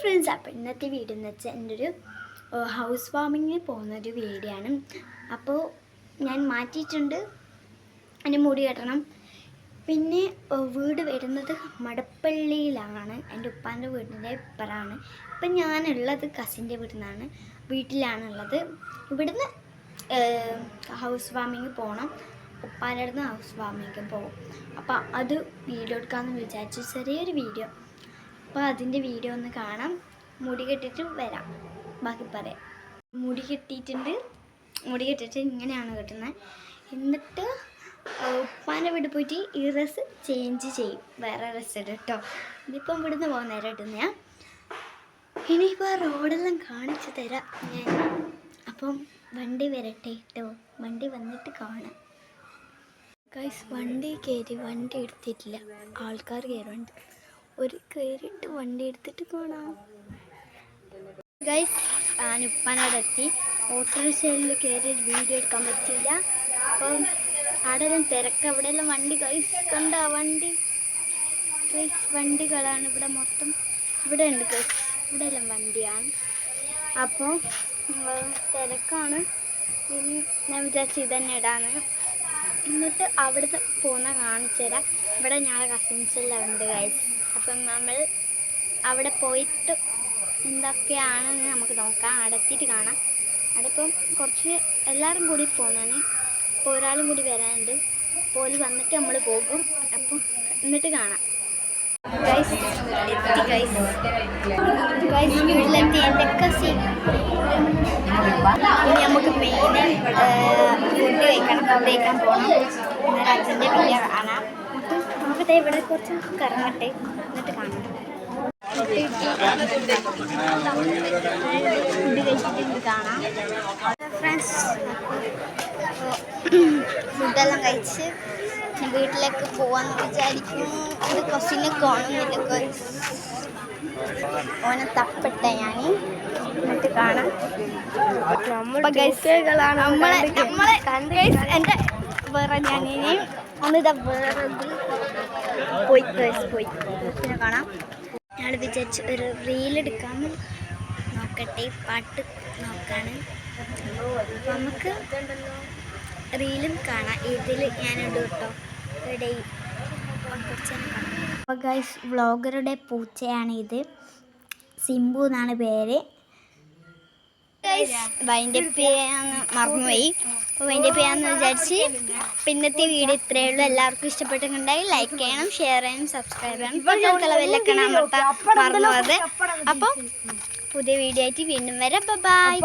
Friends അപ്പോൾ ഇന്നത്തെ video എന്ന് വെച്ചാൽ എന്റെ ഒരു ഹൗസ് വാമിങ്ങിന് പോകുന്നൊരു വീഡിയോ ആണ്. അപ്പോൾ ഞാൻ മാറ്റിയിട്ടുണ്ട്. എന്റെ മുടി കെട്ടണം. പിന്നെ വീട് വരുന്നത് മടപ്പള്ളിയിലാണ്. എന്റെ ഉപ്പാന്റെ വീടിന്റെ ഇപ്പറാണ് ഇപ്പം ഞാനുള്ളത് കസിന്റെ വീട്ടിൽ നിന്നാണ് വീട്ടിലാണുള്ളത്. ഇവിടുന്ന് ഹൗസ് വാമിങ് പോകണം ഉപ്പാന്റെ അടുത്ത് ഹൗസ് വാമിങ് പോകും അപ്പം അത് വീഡിയോ എടുക്കാമെന്ന് വിചാരിച്ചു ചെറിയൊരു വീഡിയോ അപ്പോൾ അതിന്റെ വീഡിയോ ഒന്ന് കാണാം. മുടി കെട്ടിട്ട് വരാം. ബാക്കി പറയാം മുടി കെട്ടിയിട്ടുണ്ട്. മുടി കെട്ടിട്ട് ഇങ്ങനെയാണ് കെട്ടുന്നത്. എന്നിട്ട് ഉപ്പാന്റെ വീട് പോയിട്ട് ഈ ഡ്രസ്സ് ചേഞ്ച് ചെയ്യും. വേറെ ഡ്രസ്സ് ഇടും കേട്ടോ ഇതിപ്പം ഇവിടുന്ന് പോകുന്ന നേരം ഇടുന്ന ഇനിയിപ്പോൾ ആ റോഡെല്ലാം കാണിച്ചു തരാം ഞാൻ. അപ്പം വണ്ടി വരട്ടെ കേട്ടോ വണ്ടി വന്നിട്ട് കാണാം. ഗൈസ് വണ്ടി കയറി വണ്ടി എടുത്തിട്ടില്ല. ആൾക്കാർ കയറുന്നുണ്ട്. ഒരു കയറിയിട്ട് വണ്ടി എടുത്തിട്ട് പോണോ. ഗൈസ് ഞാൻ ഉപ്പാനവിടെ എത്തി ഓട്ടോറിക്ഷയിൽ കയറി വീഡിയോ എടുക്കാൻ പറ്റില്ല അപ്പം അവിടെ എല്ലാം തിരക്ക്. അവിടെ എല്ലാം വണ്ടി ഗൈസ് കണ്ട? വണ്ടി. ഗൈസ് വണ്ടികളാണ് ഇവിടെ മൊത്തം. ഇവിടെ ഉണ്ട് ഗൈസ് ഇവിടെ എല്ലാം വണ്ടിയാണ്. അപ്പോൾ തിരക്കാണ്. ഇനി ഞാൻ വിചാരിച്ചു ഇതന്നെ ഇടാന്ന്. എന്നിട്ട് അവിടുത്തെ പോകുന്ന കാണിച്ചു തരാം. ഇവിടെ ഞങ്ങളുടെ കസിൻസ് എല്ലാം ഉണ്ട് ഗൈസ് അപ്പം നമ്മൾ അവിടെ പോയിട്ട് എന്തൊക്കെയാണെന്ന് നമുക്ക് നോക്കാം. അടത്തിയിട്ട് കാണാം. അവിടെ കുറച്ച് എല്ലാവരും കൂടി പോകുന്നതാണ് അപ്പോൾ ഒരാളും കൂടി വരാനുണ്ട്. അപ്പോൾ വന്നിട്ട് നമ്മൾ പോകും. അപ്പം എന്നിട്ട് കാണാം ഗൈസ് എത്തി ഗൈസ് ഗൈസ് വീട്ടിലെത്തി. കസിൻ ഇനി നമുക്ക് മെയിൻ ഫുഡ് കഴിക്കണം ഫുഡ് കഴിക്കാൻ പോകണം എന്നാൽ അച്ഛന്റെ വീഡിയോ കാണാം. നമുക്ക് ഇവിടെ കുറച്ച് കറങ്ങട്ടെ. എന്നിട്ട് കാണാം. ഫുഡ് കഴിച്ചിട്ട് കാണാം. ഫ്രണ്ട്സ് ഫുഡെല്ലാം കഴിച്ച് വീട്ടിലേക്ക് പോവാന്ന് വിചാരിക്കുന്നു. എന്റെ കൊച്ചിനെ കാണുന്നില്ല ഓനെ തപ്പിട്ട ഞാൻ എന്നിട്ട് കാണാം. നമ്മളെ നമ്മളെ എന്റെ വേറെ ഞാൻ ഇനി ഒന്നിതാ വേറെ പോയി പോയി. പിന്നെ കാണാം. ഞാൻ വിചാരിച്ചു ഒരു റീൽ എടുക്കാമെന്ന് നോക്കട്ടെ പാട്ട് നോക്കാണ് നമുക്ക് നമുക്ക് റീലും കാണാം. ഇതിൽ ഞാനുണ്ട് കേട്ടോ. ഇവിടെ അപ്പോൾ ഗൈസ് വ്ളോഗറുടെ പൂച്ചയാണ് ഇത്. സിംബു എന്നാണ് പേര്. വൈൻഡ് അപ്പ് ചെയ്യാന്ന് മറന്നുപോയി. അപ്പോൾ വൈൻഡ് അപ്പ് ചെയ്യാന്ന് വിചാരിച്ച് പിന്നത്തെ വീഡിയോ ഇത്രയേ ഉള്ളൂ. എല്ലാവർക്കും ഇഷ്ടപ്പെട്ടിട്ടുണ്ടെങ്കിൽ ലൈക്ക് ചെയ്യണം ഷെയർ ചെയ്യണം സബ്സ്ക്രൈബ് ചെയ്യണം. തൊട്ടടുത്തുള്ള ബെല്ലൊക്കെയാണ് അമർത്താൻ മറന്നു പോയത് അപ്പോൾ പുതിയ വീഡിയോ ആയിട്ട് വീണ്ടും വരാം. ബൈ